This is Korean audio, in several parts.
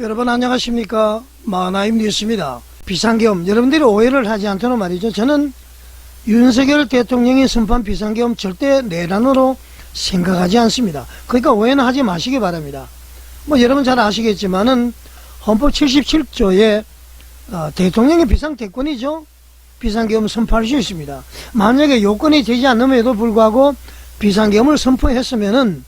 여러분 안녕하십니까? 마나임 뉴스입니다. 비상계엄 여러분들이 오해를 하지 않도록 말이죠. 저는 윤석열 대통령이 선포한 비상계엄 절대 내란으로 생각하지 않습니다. 그러니까 오해는 하지 마시기 바랍니다. 뭐 여러분 잘 아시겠지만은 헌법 77조에 어, 대통령이 비상대권이죠. 비상계엄 선포할 수 있습니다. 만약에 요건이 되지 않음에도 불구하고 비상계엄을 선포했으면은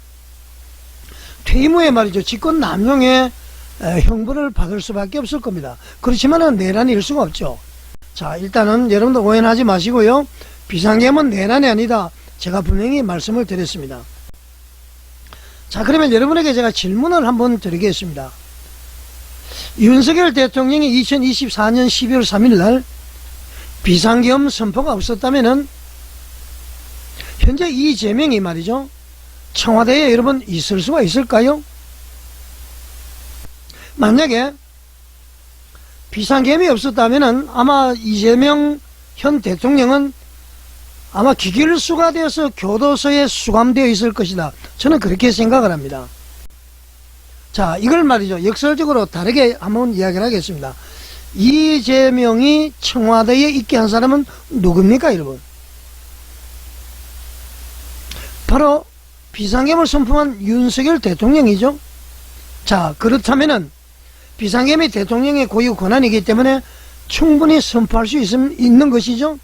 퇴임 후에 말이죠. 직권 남용의 에, 형벌을 받을 수밖에 없을 겁니다. 그렇지만은 내란이 일 수가 없죠. 자, 일단은 여러분들 오해하지 마시고요. 비상계엄은 내란이 아니다. 제가 분명히 말씀을 드렸습니다. 자, 그러면 여러분에게 제가 질문을 한번 드리겠습니다. 윤석열 대통령이 2024년 12월 3일 날 비상계엄 선포가 없었다면은 현재 이재명이 말이죠. 청와대에 여러분 있을 수가 있을까요? 만약에 비상계엄이 없었다면은 아마 이재명 현 대통령은 아마 기길수가 되어서 교도소에 수감되어 있을 것이다. 저는 그렇게 생각을 합니다. 자, 이걸 말이죠. 역설적으로 다르게 한번 이야기를 하겠습니다. 이재명이 청와대에 있게 한 사람은 누굽니까, 여러분? 바로 비상계엄을 선포한 윤석열 대통령이죠. 자, 그렇다면은 비상계엄이 대통령의 고유 권한이기 때문에 충분히 선포할 수 있, 있는 것이죠.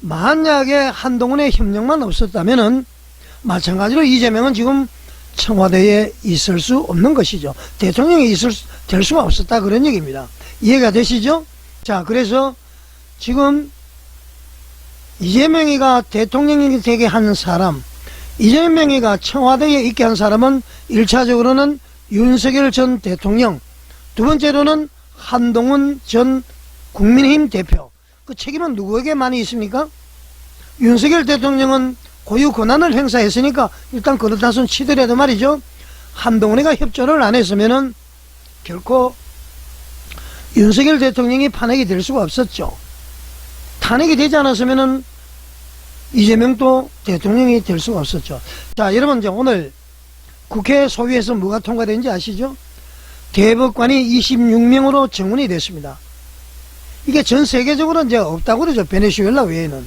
만약에 한동훈의 협력만 없었다면은 마찬가지로 이재명은 지금 청와대에 있을 수 없는 것이죠. 대통령이 있을 수, 될 수가 없었다 그런 얘기입니다. 이해가 되시죠? 자, 그래서 지금 이재명이가 대통령이 되게 한 사람, 이재명이가 청와대에 있게 한 사람은 일차적으로는 윤석열 전 대통령, 두 번째로는 한동훈 전 국민의힘 대표. 그 책임은 누구에게 많이 있습니까? 윤석열 대통령은 고유 권한을 행사했으니까 일단 그렇다 손 치더라도 말이죠. 한동훈이가 협조를 안 했으면은 결코 윤석열 대통령이 탄핵이 될 수가 없었죠. 탄핵이 되지 않았으면은 이재명도 대통령이 될 수가 없었죠. 자, 여러분 이제 오늘 국회 소위에서 뭐가 통과된지 아시죠? 대법관이 26명으로 정원이 됐습니다. 이게 전 세계적으로 이제 없다고 그러죠. 베네수엘라 외에는.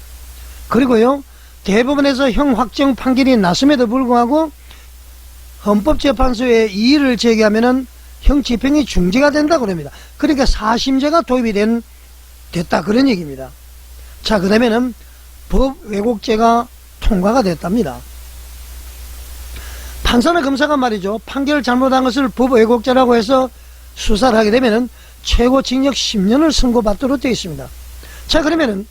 그리고요, 대법원에서 형 확정 판결이 났음에도 불구하고 헌법재판소에 이의를 제기하면은 형 집행이 중지가 된다고 그럽니다. 그러니까 사심제가 도입이 된, 됐다. 그런 얘기입니다. 자, 그 다음에는 법 왜곡죄가 통과가 됐답니다. 판사나 검사가 말이죠. 판결을 잘못한 것을 법 왜곡죄라고 해서 수사를 하게 되면은 최고 징역 10년을 선고받도록 되어 있습니다. 자, 그러면은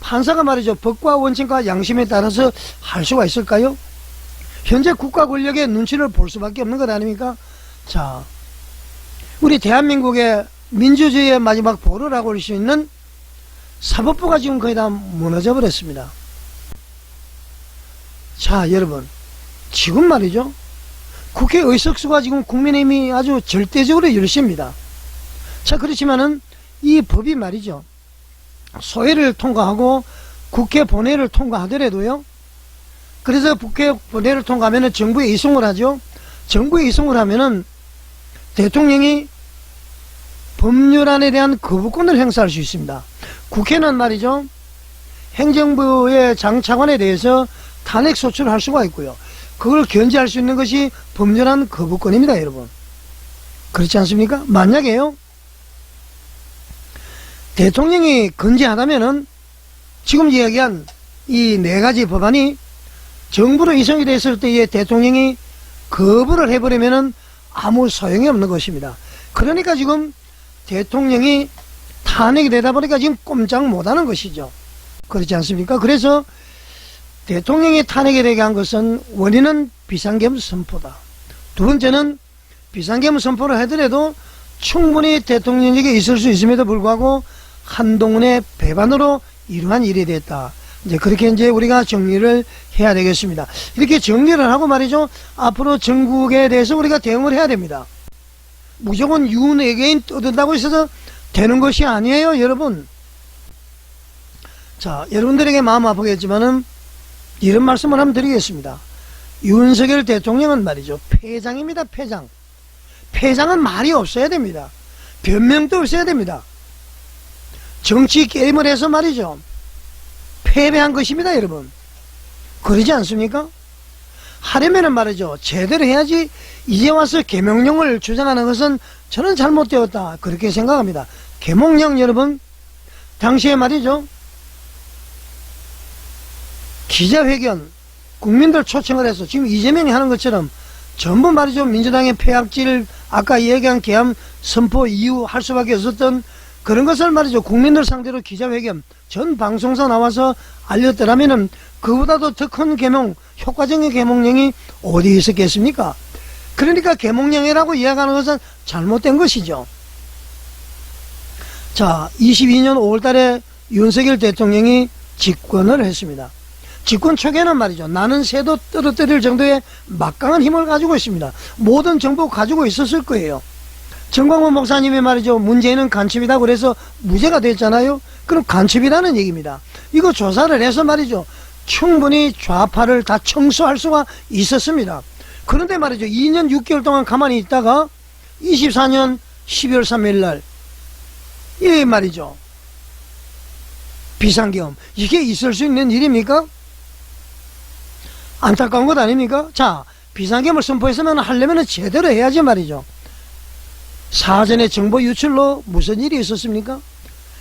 판사가 말이죠. 법과 원칙과 양심에 따라서 할 수가 있을까요? 현재 국가 권력의 눈치를 볼 수밖에 없는 것 아닙니까? 자, 우리 대한민국의 민주주의의 마지막 보루라고 할 수 있는 사법부가 지금 거의 다 무너져 버렸습니다. 자, 여러분. 지금 말이죠. 국회 의석수가 지금 국민의힘이 아주 절대적으로 열십니다. 자, 그렇지만은 이 법이 말이죠. 소회를 통과하고 국회 본회의를 통과하더라도요. 그래서 국회 본회의를 통과하면은 정부에 이송을 하죠. 정부에 이송을 하면은 대통령이 법률안에 대한 거부권을 행사할 수 있습니다. 국회는 말이죠. 행정부의 장차관에 대해서 탄핵 소추를 할 수가 있고요. 그걸 견제할 수 있는 것이 법률안 거부권입니다, 여러분. 그렇지 않습니까? 만약에요. 대통령이 건재하다면은 지금 이야기한 이 네 가지 법안이 정부로 이송이 됐을 때에 대통령이 거부를 해버리면은 아무 소용이 없는 것입니다. 그러니까 지금 대통령이 탄핵이 되다 보니까 지금 꼼짝 못하는 것이죠. 그렇지 않습니까? 그래서 대통령이 탄핵이 되게 한 것은 원인은 비상계엄 선포다. 두 번째는 비상계엄 선포를 하더라도 충분히 대통령에게 있을 수 있음에도 불구하고 한동훈의 배반으로 이러한 일이 됐다. 이제 그렇게 이제 우리가 정리를 해야 되겠습니다. 이렇게 정리를 하고 말이죠. 앞으로 전국에 대해서 우리가 대응을 해야 됩니다. 무조건 윤외계인 떠든다고 있어서 되는 것이 아니에요, 여러분. 자, 여러분들에게 마음 아프겠지만은 이런 말씀을 한번 드리겠습니다. 윤석열 대통령은 말이죠. 폐장입니다, 폐장. 폐장은 말이 없어야 됩니다. 변명도 없어야 됩니다. 정치 게임을 해서 말이죠. 패배한 것입니다, 여러분. 그러지 않습니까? 하려면은 말이죠. 제대로 해야지 이제 와서 계명령을 주장하는 것은 저는 잘못되었다. 그렇게 생각합니다. 계몽령 여러분, 당시에 말이죠. 기자회견, 국민들 초청을 해서 지금 이재명이 하는 것처럼 전부 말이죠. 민주당의 폐악질, 아까 얘기한 계엄 선포 이후 할 수밖에 없었던 그런 것을 말이죠. 국민들 상대로 기자회견, 전 방송사 나와서 알렸더라면은 그보다도 더 큰 개몽, 효과적인 개몽령이 어디 있었겠습니까? 그러니까 개몽령이라고 이야기하는 것은 잘못된 것이죠. 자, 22년 5월 달에 윤석열 대통령이 집권을 했습니다. 집권 초기에는 말이죠. 나는 새도 떨어뜨릴 정도의 막강한 힘을 가지고 있습니다. 모든 정보 가지고 있었을 거예요. 정광훈 목사님이 말이죠. 문재인은 간첩이다 그래서 무죄가 됐잖아요. 그럼 간첩이라는 얘기입니다. 이거 조사를 해서 말이죠. 충분히 좌파를 다 청소할 수가 있었습니다. 그런데 말이죠. 2년 6개월 동안 가만히 있다가 24년 12월 3일 날, 이 말이죠. 비상계엄. 이게 있을 수 있는 일입니까? 안타까운 것 아닙니까? 자, 비상계엄을 선포했으면 하려면 제대로 해야지 말이죠. 사전에 정보 유출로 무슨 일이 있었습니까?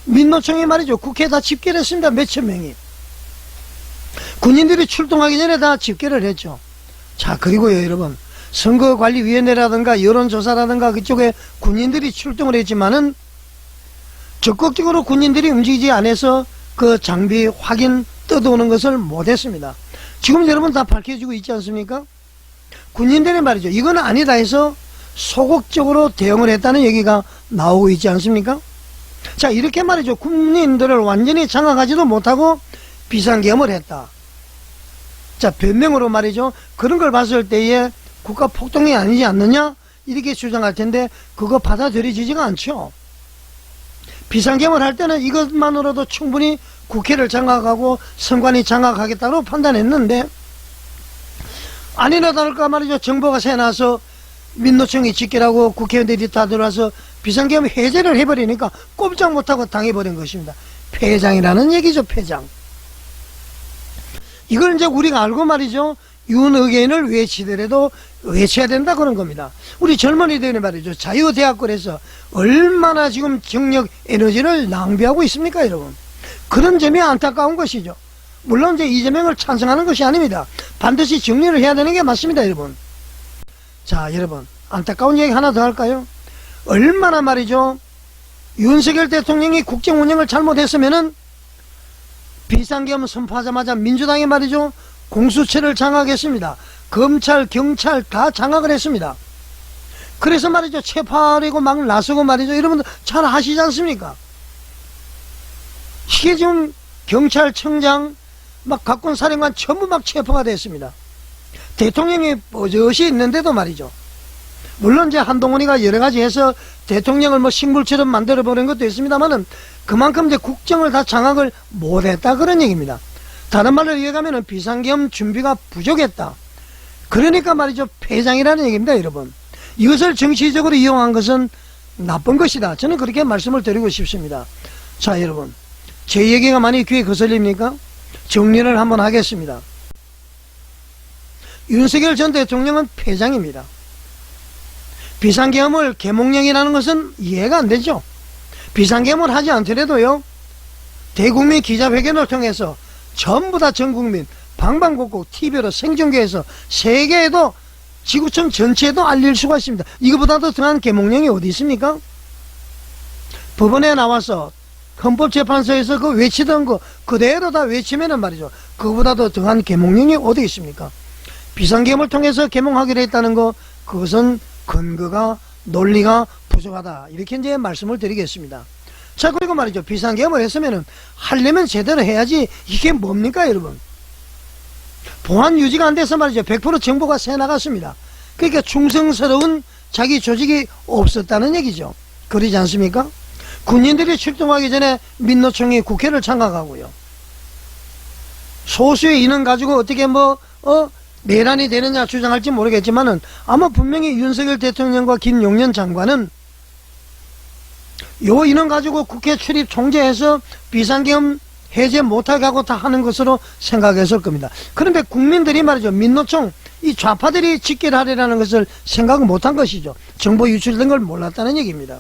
민노총이 말이죠. 국회에 다 집계를 했습니다. 몇천 명이. 군인들이 출동하기 전에 다 집계를 했죠. 자, 그리고요, 여러분. 선거관리위원회라든가 여론조사라든가 그쪽에 군인들이 출동을 했지만은 적극적으로 군인들이 움직이지 않아서 그 장비 확인 뜯어오는 것을 못했습니다. 지금 여러분 다 밝혀지고 있지 않습니까? 군인들이 말이죠. 이건 아니다 해서 소극적으로 대응을 했다는 얘기가 나오고 있지 않습니까? 자, 이렇게 말이죠. 국민들을 완전히 장악하지도 못하고 비상계엄을 했다. 자, 변명으로 말이죠. 그런 걸 봤을 때에 국가 폭동이 아니지 않느냐? 이렇게 주장할 텐데, 그거 받아들여지지가 않죠. 비상계엄을 할 때는 이것만으로도 충분히 국회를 장악하고 선관위 장악하겠다고 판단했는데, 아니나 다를까 말이죠. 정보가 새나서 민노총이 직결하고 국회의원들이 다 들어와서 비상계엄 해제를 해버리니까 꼼짝 못하고 당해버린 것입니다. 폐장이라는 얘기죠, 폐장. 이걸 이제 우리가 알고 말이죠. 윤의견을 외치더라도 외쳐야 된다 그런 겁니다. 우리 젊은이들이 말이죠. 자유대학교에서 얼마나 지금 정력 에너지를 낭비하고 있습니까, 여러분? 그런 점이 안타까운 것이죠. 물론 이제 이재명을 찬성하는 것이 아닙니다. 반드시 정리를 해야 되는 게 맞습니다, 여러분. 자, 여러분. 안타까운 얘기 하나 더 할까요? 얼마나 말이죠. 윤석열 대통령이 국정 운영을 잘못했으면은 비상계엄 선포하자마자 민주당이 말이죠. 공수처를 장악했습니다. 검찰, 경찰 다 장악을 했습니다. 그래서 말이죠. 체포하려고 막 나서고 말이죠. 여러분들 잘 아시지 않습니까? 이게 지금 경찰청장, 막 각군 사령관 전부 막 체포가 됐습니다. 대통령이 버젓이 있는데도 말이죠. 물론 이제 한동훈이가 여러 가지 해서 대통령을 뭐 식물처럼 만들어 버린 것도 있습니다만은 그만큼 이제 국정을 다 장악을 못했다 그런 얘기입니다. 다른 말로 이해가면은 비상계엄 준비가 부족했다. 그러니까 말이죠 폐장이라는 얘기입니다, 여러분. 이것을 정치적으로 이용한 것은 나쁜 것이다. 저는 그렇게 말씀을 드리고 싶습니다. 자, 여러분. 제 얘기가 많이 귀에 거슬립니까? 정리를 한번 하겠습니다. 윤석열 전 대통령은 폐장입니다. 비상계엄을 개몽령이라는 것은 이해가 안 되죠. 비상계엄을 하지 않더라도요. 대국민 기자회견을 통해서 전부 다 전국민 방방곡곡 TV로 생중계해서 세계에도 지구촌 전체에도 알릴 수가 있습니다. 이거보다도 더한 개몽령이 어디 있습니까? 법원에 나와서 헌법재판소에서 그 외치던 거 그대로 다 외치면은 말이죠. 그거보다도 더한 개몽령이 어디 있습니까? 비상계엄을 통해서 개몽하기로 했다는 거 그것은 근거가 논리가 부족하다 이렇게 이제 말씀을 드리겠습니다. 자 그리고 말이죠 비상계엄을 했으면은 하려면 제대로 해야지 이게 뭡니까 여러분? 보안 유지가 안 돼서 말이죠 100% 정보가 새 나갔습니다. 그러니까 충성스러운 자기 조직이 없었다는 얘기죠. 그러지 않습니까? 군인들이 출동하기 전에 민노총이 국회를 장악하고요. 소수의 인원 가지고 어떻게 뭐, 어, 내란이 되느냐 주장할지 모르겠지만은 아마 분명히 윤석열 대통령과 김용년 장관은 요 인원 가지고 국회 출입 통제해서 비상계엄 해제 못하게 하고 다 하는 것으로 생각했을 겁니다. 그런데 국민들이 말이죠. 민노총 이 좌파들이 직결하려는 것을 생각 못한 것이죠. 정보 유출된 걸 몰랐다는 얘기입니다.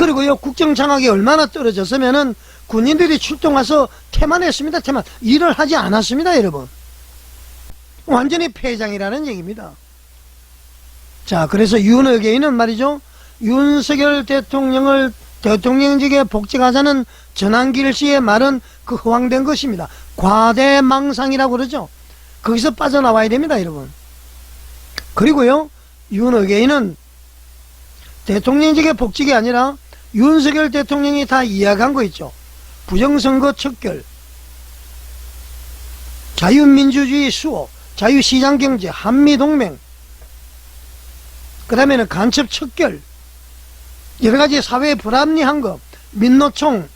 그리고요 국정 장악이 얼마나 떨어졌으면은 군인들이 출동해서 태만 했습니다. 태만 일을 하지 않았습니다, 여러분. 완전히 폐장이라는 얘기입니다. 자, 그래서 윤의계인은 말이죠. 윤석열 대통령을 대통령직에 복직하자는 전한길 씨의 말은 그 허황된 것입니다. 과대망상이라고 그러죠. 거기서 빠져나와야 됩니다, 여러분. 그리고요, 윤의계인은 대통령직의 복직이 아니라 윤석열 대통령이 다 이야기한 거 있죠. 부정선거 척결, 자유민주주의 수호, 자유시장경제, 한미동맹, 그 다음에는 간첩 척결, 여러 가지 사회 불합리한 것, 민노총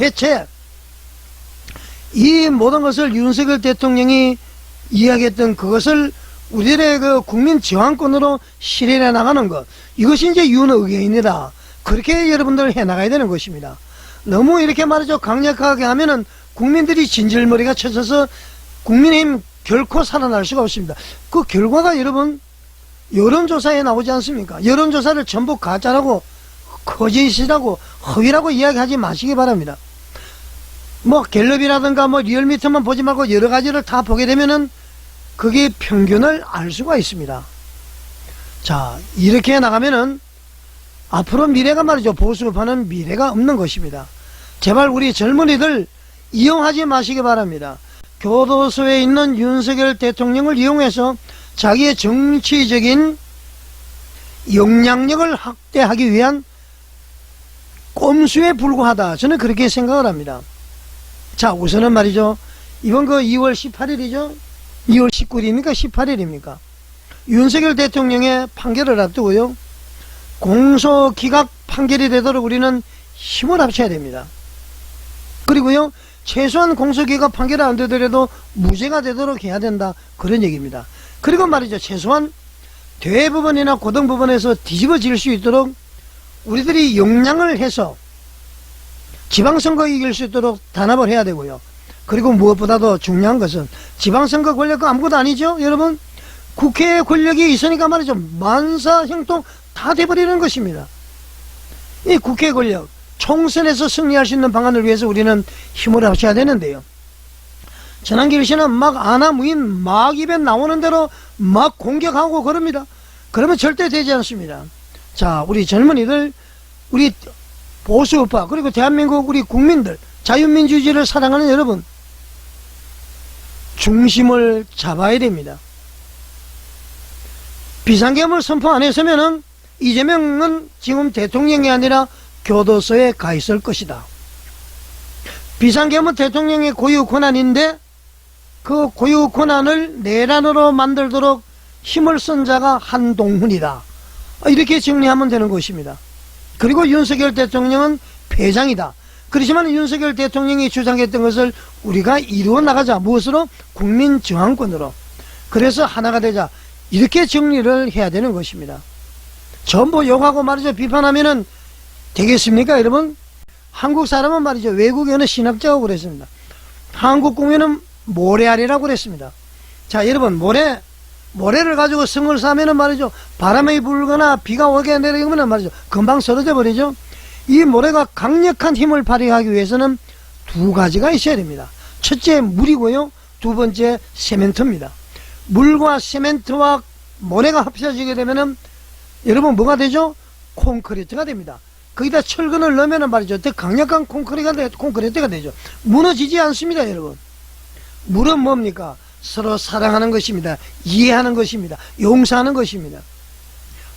해체, 이 모든 것을 윤석열 대통령이 이야기했던 그것을 우리들의 그 국민 저항권으로 실현해 나가는 것, 이것이 이제 윤의견이다. 그렇게 여러분들 해 나가야 되는 것입니다. 너무 이렇게 말이죠. 강력하게 하면은 국민들이 진절머리가 쳐져서 국민의힘 결코 살아날 수가 없습니다. 그 결과가 여러분 여론조사에 나오지 않습니까? 여론조사를 전부 가짜라고 거짓이라고 허위라고 이야기하지 마시기 바랍니다. 뭐 갤럽이라든가 뭐 리얼미터만 보지 말고 여러 가지를 다 보게 되면은 그게 평균을 알 수가 있습니다. 자 이렇게 나가면은 앞으로 미래가 말이죠 보수파는 미래가 없는 것입니다. 제발 우리 젊은이들 이용하지 마시기 바랍니다. 교도소에 있는 윤석열 대통령을 이용해서 자기의 정치적인 영향력을 확대하기 위한 꼼수에 불과하다. 저는 그렇게 생각을 합니다. 자, 우선은 말이죠. 이번 그 2월 18일이죠. 2월 19일입니까? 18일입니까? 윤석열 대통령의 판결을 앞두고요. 공소 기각 판결이 되도록 우리는 힘을 합쳐야 됩니다. 그리고요. 최소한 공소기각 판결이 안 되더라도 무죄가 되도록 해야 된다. 그런 얘기입니다. 그리고 말이죠. 최소한 대부분이나 고등부분에서 뒤집어질 수 있도록 우리들이 역량을 해서 지방선거 이길 수 있도록 단합을 해야 되고요. 그리고 무엇보다도 중요한 것은 지방선거 권력은 아무것도 아니죠. 여러분 국회에 권력이 있으니까 말이죠. 만사형통 다 돼버리는 것입니다. 이 국회 권력 총선에서 승리할 수 있는 방안을 위해서 우리는 힘을 합쳐야 되는데요. 전한길 씨는 막 아나무인 막 입에 나오는 대로 막 공격하고 그럽니다. 그러면 절대 되지 않습니다. 자, 우리 젊은이들, 우리 보수우파, 그리고 대한민국 우리 국민들, 자유민주주의를 사랑하는 여러분, 중심을 잡아야 됩니다. 비상계엄을 선포 안 했으면은 이재명은 지금 대통령이 아니라 교도소에 가 있을 것이다. 비상계엄은 대통령의 고유 권한인데 그 고유 권한을 내란으로 만들도록 힘을 쓴 자가 한동훈이다. 이렇게 정리하면 되는 것입니다. 그리고 윤석열 대통령은 패장이다. 그렇지만 윤석열 대통령이 주장했던 것을 우리가 이루어 나가자. 무엇으로? 국민 저항권으로. 그래서 하나가 되자. 이렇게 정리를 해야 되는 것입니다. 전부 욕하고 말이죠. 비판하면은 되겠습니까, 여러분? 한국 사람은 말이죠. 외국에 어느 신학자가 그랬습니다. 한국 국민은 모래알이라고 그랬습니다. 자, 여러분, 모래, 모래를 가지고 성을 싸면은 말이죠. 바람이 불거나 비가 오게 내리면 말이죠. 금방 쓰러져 버리죠. 이 모래가 강력한 힘을 발휘하기 위해서는 두 가지가 있어야 됩니다. 첫째, 물이고요. 두 번째, 세멘트입니다. 물과 세멘트와 모래가 합쳐지게 되면은 여러분 뭐가 되죠? 콘크리트가 됩니다. 거기다 철근을 넣으면 말이죠. 더 강력한 콘크리트가, 되, 콘크리트가 되죠. 무너지지 않습니다, 여러분. 물은 뭡니까? 서로 사랑하는 것입니다. 이해하는 것입니다. 용서하는 것입니다.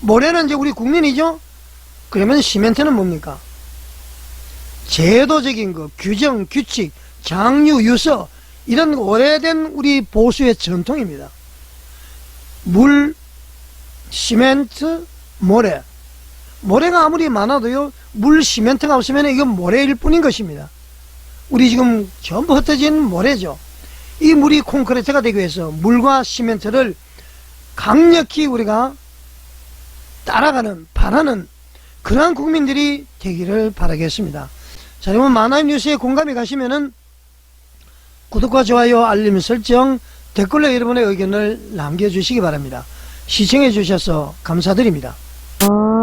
모래는 이제 우리 국민이죠? 그러면 시멘트는 뭡니까? 제도적인 거, 규정, 규칙, 장유, 유서, 이런 오래된 우리 보수의 전통입니다. 물, 시멘트, 모래. 모래가 아무리 많아도요, 물, 시멘트가 없으면 이건 모래일 뿐인 것입니다. 우리 지금 전부 흩어진 모래죠. 이 물이 콘크리트가 되기 위해서 물과 시멘트를 강력히 우리가 따라가는 바라는 그러한 국민들이 되기를 바라겠습니다. 자, 여러분 만화임 뉴스에 공감이 가시면은 구독과 좋아요, 알림 설정, 댓글로 여러분의 의견을 남겨주시기 바랍니다. 시청해 주셔서 감사드립니다. Oh.